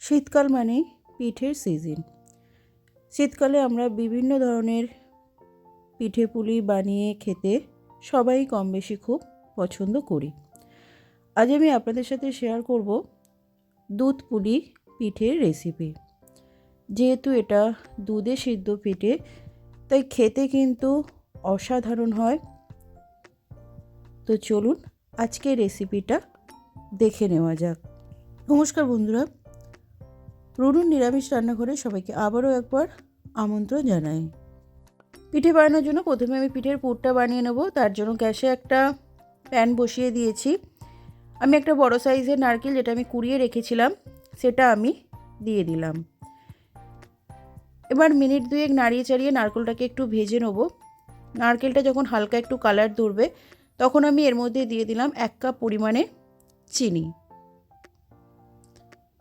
শীতকাল মানেই পিঠের সিজন শীতকালে আমরা বিভিন্ন ধরনের পিঠে পুলি বানিয়ে খেতে সবাই কম বেশি খুব পছন্দ করি। আজ আমি আপনাদের সাথে শেয়ার করব দুধ পুলি পিঠের রেসিপি যেহেতু এটা দুধে সিদ্ধ পিঠে, তাই খেতে কিন্তু অসাধারণ হয়। তো চলুন আজকে রেসিপিটা দেখে নেওয়া যাক। নমস্কার বন্ধুরা রুনুর নিরামিষ রান্নাঘরে সবাইকে আবারও একবার আমন্ত্রণ জানাই। পিঠে বানানোর জন্য প্রথমে আমি পিঠের পুরটা বানিয়ে নেব, তার জন্য গ্যাসে একটা প্যান বসিয়ে দিয়েছি। আমি একটা বড় সাইজের নারকেল যেটা আমি কুড়িয়ে রেখেছিলাম, সেটা আমি দিয়ে দিলাম। এবার মিনিট দুয়েক নাড়িয়ে চাড়িয়ে নারকেলটাকে একটু ভেজে নেব। নারকেলটা যখন হালকা একটু কালার ধরবে, তখন আমি এর মধ্যে দিয়ে দিলাম এক কাপ পরিমাণে চিনি।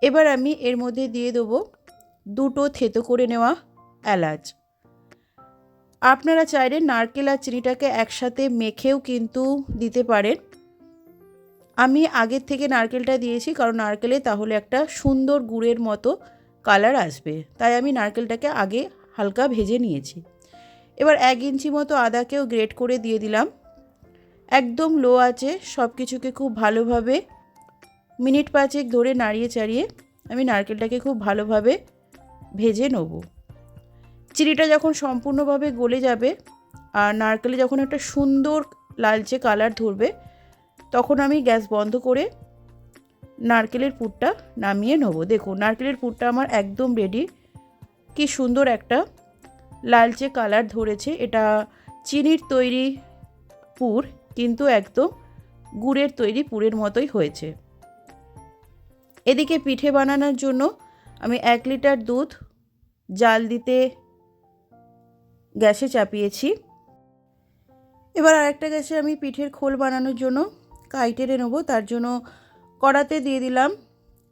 এবার আমি এর মধ্যে দিয়ে দেবো দুটো থেতো করে নেওয়া এলাচ। আপনারা চাইলে নারকেল আর চিনিটাকে একসাথে মেখেও কিন্তু দিতে পারেন। আমি আগের থেকে নারকেলটা দিয়েছি, কারণ নারকেলে তাহলে একটা সুন্দর গুড়ের মতো কালার আসবে। তাই আমি নারকেলটাকে আগে হালকা ভেজে নিয়েছি। এবার এক ইঞ্চি মতো আদাকেও গ্রেট করে দিয়ে দিলাম। একদম লো আছে সব কিছুকে খুব ভালোভাবে মিনিট পাঁচেক ধরে নাড়িয়ে চাড়িয়ে আমি নারকেলটাকে খুব ভালোভাবে ভেজে নেব। চিনিটা যখন সম্পূর্ণভাবে গলে যাবে আর নারকেলে যখন একটা সুন্দর লালচে কালার ধরবে, তখন আমি গ্যাস বন্ধ করে নারকেলের পুরটা নামিয়ে নেব। দেখুন, নারকেলের পুরটা আমার একদম রেডি কি সুন্দর একটা লালচে কালার ধরেছে। এটা চিনির তৈরি পুর, কিন্তু একদম গুড়ের তৈরি পুরের মতোই হয়েছে। এদিকে পিঠে বানানোর জন্য আমি এক লিটার দুধ জাল দিতে গ্যাসে চাপিয়েছি। এবার আরেকটা গ্যাসে আমি পিঠের খোল বানানোর জন্য কাই টেনে নেব। তার জন্য কড়াতে দিয়ে দিলাম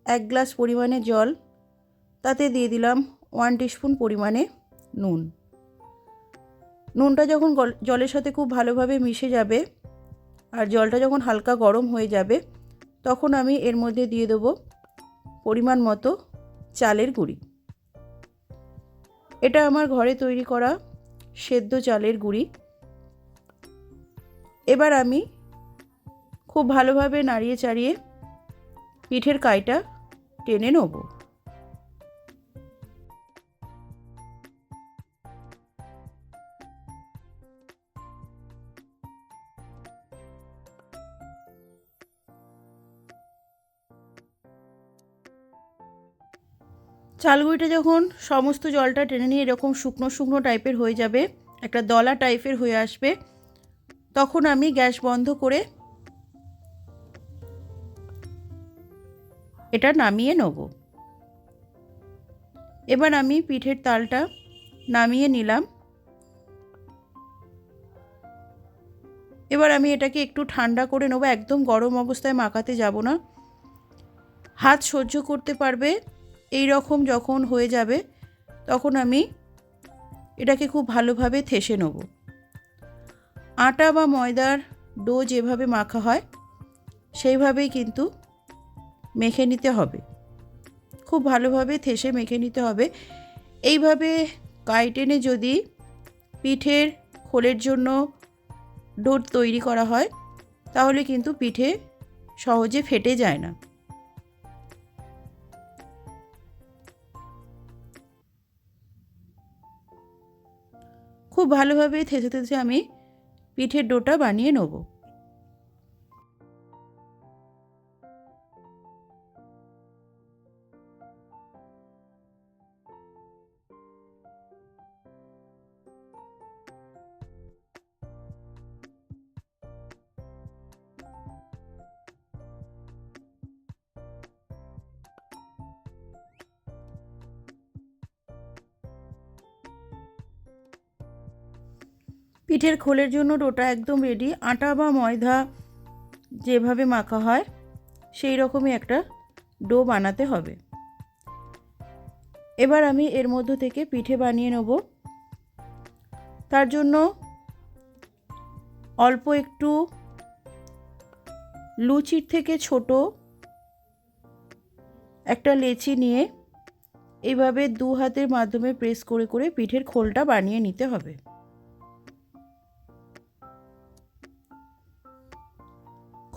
এক গ্লাস পরিমাণে জল। তাতে দিয়ে দিলাম ওয়ান টিস্পুন পরিমাণে নুন। নুনটা যখন জলের সাথে খুব ভালোভাবে মিশে যাবে আর জলটা যখন হালকা গরম হয়ে যাবে, তখন আমি এর মধ্যে দিয়ে দেবো পরিমাণ মতো চালের গুঁড়ি। এটা আমার ঘরে তৈরি করা সেদ্ধ চালের গুঁড়ি। এবার আমি খুব ভালোভাবে নাড়িয়ে চাড়িয়ে পিঠের কাইটা টেনে নেব। চালগুড়িটা যখন সমস্ত জলটা টেনে নিয়ে এরকম শুকনো শুকনো টাইপের হয়ে যাবে, একটা দলা টাইপের হয়ে আসবে, তখন আমি গ্যাস বন্ধ করে এটা নামিয়ে নেব। এবার আমি পিঠের তালটা নামিয়ে নিলাম। এবার আমি এটাকে একটু ঠান্ডা করে নেব, একদম গরম অবস্থায় মাখাতে যাব না। হাত সহ্য করতে পারবে এই রকম যখন হয়ে যাবে, তখন আমি এটাকে খুব ভালোভাবে থেসে নেব। আটা বা ময়দার ডো যেভাবে মাখা হয়, সেইভাবেই কিন্তু মেখে নিতে হবে। খুব ভালোভাবে থেসে মেখে নিতে হবে। এইভাবে কাইটেনে যদি পিঠের খোলের জন্য ডো তৈরি করা হয়, তাহলে কিন্তু পিঠে সহজে ফেটে যায় না। খুব ভালোভাবে থেসে থেসে আমি পিঠের ডোটা বানিয়ে নেব। পিঠের খোলের জন্য ডোটা একদম রেডি আটা বা ময়দা যেভাবে মাখা হয়, সেই রকমই একটা ডো বানাতে হবে। এবার আমি এর মধ্য থেকে পিঠে বানিয়ে নেব। তার জন্য অল্প একটু লুচির থেকে ছোট একটা লেচি নিয়ে এইভাবে দু হাতের মাধ্যমে প্রেস করে করে পিঠের খোলটা বানিয়ে নিতে হবে।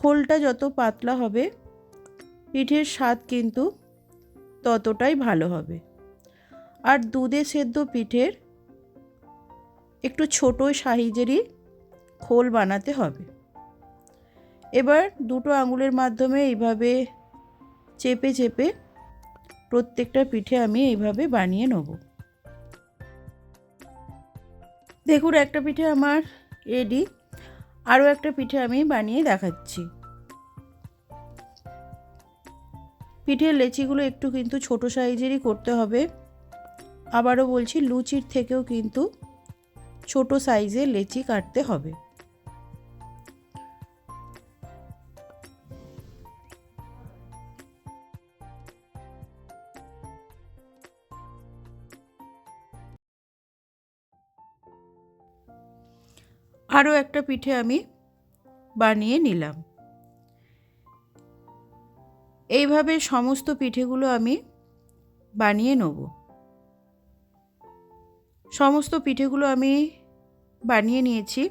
খোলটা যত পাতলা হবে, পিঠের স্বাদ কিন্তু ততটাই ভালো হবে। আর দুধে সেদ্ধ পিঠের একটু ছোট সাইজেরই খোল বানাতে হবে। এবার দুটো আঙুলের মাধ্যমে এইভাবে চেপে চেপে প্রত্যেকটা পিঠে আমি এইভাবে বানিয়ে নেব। দেখুন, একটা পিঠে আমার রেডি আরও একটা পিঠে আমি বানিয়ে দেখাচ্ছি। পিঠের লেচিগুলো একটু কিন্তু ছোট সাইজেরই করতে হবে। আবারও বলছি, লুচির থেকেও কিন্তু ছোট সাইজের লেচি কাটতে হবে। আরও একটা পিঠে আমি বানিয়ে নিলাম। এইভাবে সমস্ত পিঠেগুলো আমি বানিয়ে নেব। সমস্ত পিঠেগুলো আমি বানিয়ে নিয়েছি।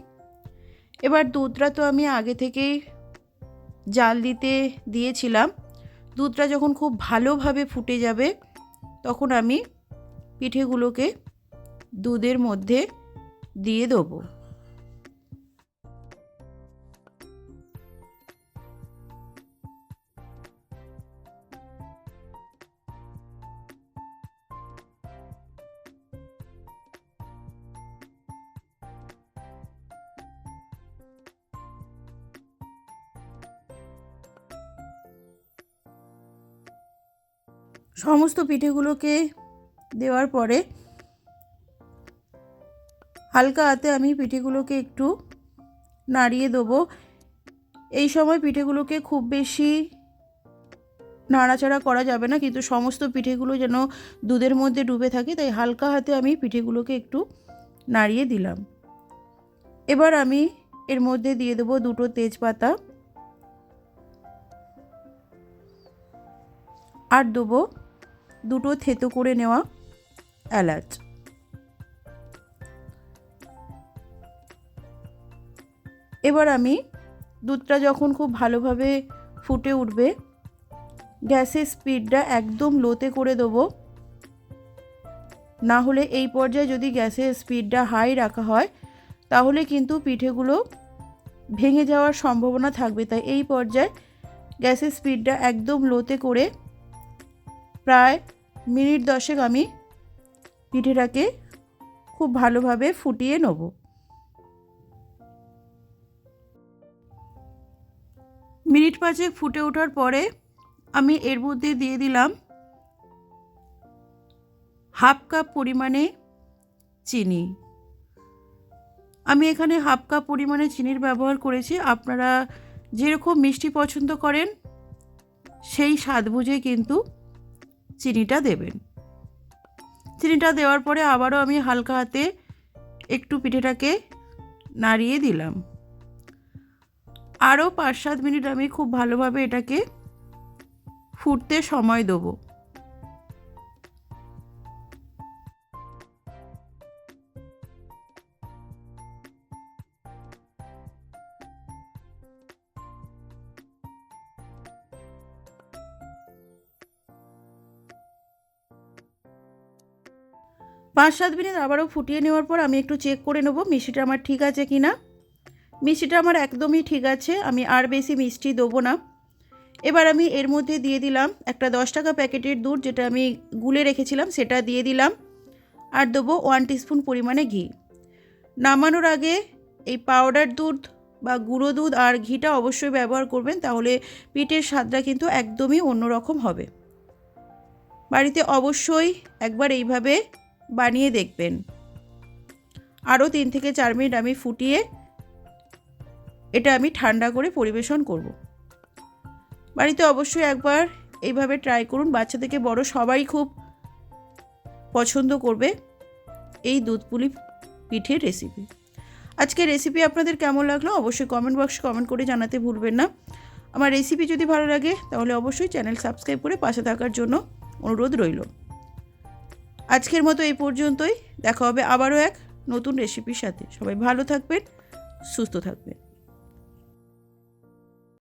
এবার দুধটা তো আমি আগে থেকেই জাল দিতে দিয়েছিলাম। দুধটা যখন খুব ভালোভাবে ফুটে যাবে, তখন আমি পিঠেগুলোকে দুধের মধ্যে দিয়ে দেবো। সমস্ত পিঠেগুলোকে দেওয়ার পরে হালকা হাতে আমি পিঠেগুলোকে একটু নাড়িয়ে দেবো। এই সময় পিঠেগুলোকে খুব বেশি নাড়াচাড়া করা যাবে না, কিন্তু সমস্ত পিঠেগুলো যেন দুধের মধ্যে ডুবে থাকে, তাই হালকা হাতে আমি পিঠেগুলোকে একটু নাড়িয়ে দিলাম। এবার আমি এর মধ্যে দিয়ে দেবো দুটো তেজপাতা আর দেবো দুটো থেতো করে নেওয়া এলাচ। এবার আমি দুধটা যখন খুব ভালোভাবে ফুটে উঠবে, গ্যাসের স্পিডটা একদম লোতে করে দেবো। না হলে এই পর্যায়ে যদি গ্যাসের স্পিডটা হাই রাখা হয়, তাহলে কিন্তু পিঠেগুলো ভেঙে যাওয়ার সম্ভাবনা থাকবে। তাই এই পর্যায়ে গ্যাসের স্পিডটা একদম লোতে করে প্রায় মিনিট দশেক আমি পিঠেটাকে খুব ভালোভাবে ফুটিয়ে নেব। মিনিট পাঁচেক ফুটে ওঠার পরে আমি এর মধ্যে দিয়ে দিলাম হাফ কাপ পরিমাণে চিনি। আমি এখানে হাফ কাপ পরিমাণে চিনির ব্যবহার করেছি। আপনারা যেরকম মিষ্টি পছন্দ করেন, সেই স্বাদ বুঝে কিন্তু চিনিটা দেবেন। চিনিটা দেওয়ার পরে আবারও আমি হালকা হাতে একটু পিঠেটাকে নাড়িয়ে দিলাম। আরও পাঁচ সাত মিনিট আমি খুব ভালোভাবে এটাকে ফুটতে সময় দেবো। পাঁচ সাত মিনিট আবারও ফুটিয়ে নেওয়ার পর আমি একটু চেক করে নেব, মিষ্টিটা আমার ঠিক আছে কি না। মিষ্টিটা আমার একদমই ঠিক আছে, আমি আর বেশি মিষ্টি দেবো না। এবার আমি এর মধ্যে দিয়ে দিলাম একটা দশ টাকা প্যাকেটের দুধ, যেটা আমি গুলে রেখেছিলাম, সেটা দিয়ে দিলাম। আর দেবো ওয়ান টিস্পুন পরিমাণে ঘি। নামানোর আগে এই পাউডার দুধ বা গুঁড়ো দুধ আর ঘিটা অবশ্যই ব্যবহার করবেন, তাহলে পিঠের স্বাদটা কিন্তু একদমই অন্যরকম হবে। বাড়িতে অবশ্যই একবার এইভাবে বানিয়ে দেখবেন। আরও তিন থেকে চার মিনিট আমি ফুটিয়ে এটা আমি ঠান্ডা করে পরিবেশন করব। বাড়িতে অবশ্যই একবার এইভাবে ট্রাই করুন। বাচ্চা থেকে বড় সবাই খুব পছন্দ করবে এই দুধ পুলি পিঠের রেসিপি আজকে রেসিপি আপনাদের কেমন লাগল অবশ্যই কমেন্ট বক্সে কমেন্ট করে জানাতে ভুলবেন না। আমার রেসিপি যদি ভালো লাগে তাহলে অবশ্যই চ্যানেল সাবস্ক্রাইব করে পাশে থাকার জন্য অনুরোধ রইল। আজকের মতো এই পর্যন্তই। দেখা হবে আবারও এক নতুন রেসিপির সাথে। সবাই ভালো থাকবেন, সুস্থ থাকবেন।